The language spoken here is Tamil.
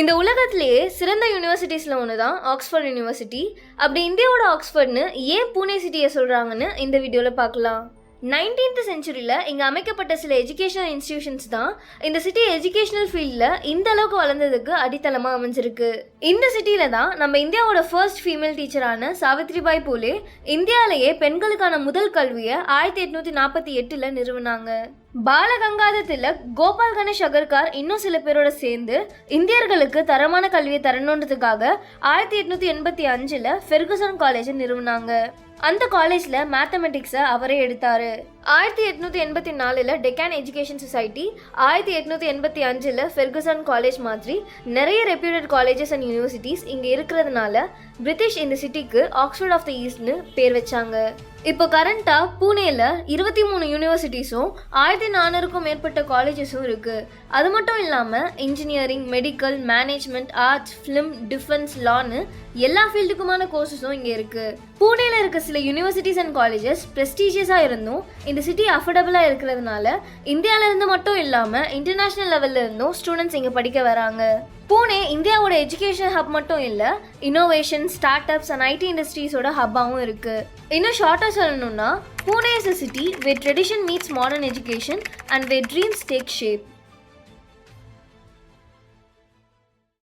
இந்த உலகத்திலேயே சிறந்த யூனிவர்சிட்டிஸில் ஒன்று தான் ஆக்ஸ்ஃபோர்ட் யூனிவர்சிட்டி அப்படி இந்தியாவோட ஆக்ஸ்ஃபோர்ட்னு ஏன் பூனே சிட்டியை சொல்கிறாங்கன்னு இந்த வீடியோவில் பார்க்கலாம். நைன்டீன்த் செஞ்சுரியில் இங்கே அமைக்கப்பட்ட சில எஜுகேஷனல் இன்ஸ்டிடியூஷன்ஸ் தான் இந்த சிட்டி எஜுகேஷனல் ஃபீல்டில் இந்த அளவுக்கு வளர்ந்ததுக்கு அடித்தளமாக அமைஞ்சிருக்கு. இந்த சிட்டியில் தான் நம்ம இந்தியாவோட ஃபர்ஸ்ட் ஃபீமேல் டீச்சரான சாவித்ரிபாய் பூலே இந்தியாவிலேயே பெண்களுக்கான முதல் கல்வியை ஆயிரத்தி எட்நூற்றி நாற்பத்தி எட்டில் நிறுவனாங்க. பாலகங்காதர் திலக் கோபால் கணேஷ் அகர்கார் இன்னும் சில பேரோட சேர்ந்து இந்தியர்களுக்கு தரமான கல்வியை தரணுன்றதுக்காக ஆயிரத்தி எட்நூத்தி எண்பத்தி அஞ்சுல ஃபெர்குசன் காலேஜை நிறுவனாங்க. அந்த காலேஜில் மேத்தமெட்டிக்ஸை அவரே எடுத்தாரு. ஆயிரத்தி எட்நூத்தி எண்பத்தி நாலுல டெக்கான் எஜுகேஷன் சொசைட்டி ஆயிரத்தி எட்நூத்தி எண்பத்தி அஞ்சுல ஃபெர்குசன் காலேஜ் மாதிரி நிறைய ரெப்யூட்டட் காலேஜஸ் அண்ட் யூனிவர்சிட்டிஸ் இங்க இருக்கிறதுனால பிரிட்டிஷ் இந்த சிட்டிக்கு ஆக்ஸ்ஃபோர்ட் ஆஃப் த ஈஸ்ட்னு பேர் வச்சாங்க. இப்போ கரண்ட்டாக பூனேல இருபத்தி மூணு யூனிவர்சிட்டிஸும் ஆயிரத்தி நானூறுக்கும் மேற்பட்ட காலேஜஸும் இருக்குது அது மட்டும் இல்லாமல் engineering medical management arts film defence லான்னு எல்லா ஃபீல்டுக்குமான கோர்சஸும் இங்கே இருக்குது பூனேல இருக்க சில யூனிவர்சிட்டிஸ் அண்ட் காலேஜஸ் ப்ரெஸ்டீஜியஸாக இருந்தும் இந்த சிட்டி அஃபோர்டபுளாக இருக்கிறதுனால இந்தியாவிலேருந்து மட்டும் இல்லாமல் இன்டர்நேஷ்னல் லெவல்ல இருந்தும் ஸ்டூடெண்ட்ஸ் இங்கே படிக்க வராங்க. பூனே இந்தியாவோட எஜுகேஷன் ஹப் மட்டும் இல்லை innovation startups and IT இண்டஸ்ட்ரீஸோட ஹப்பாகவும் இருக்குது இன்னும் ஷார்ட்டாக சொல்லணும்னா Pune is a city where tradition meets modern education and where dreams take shape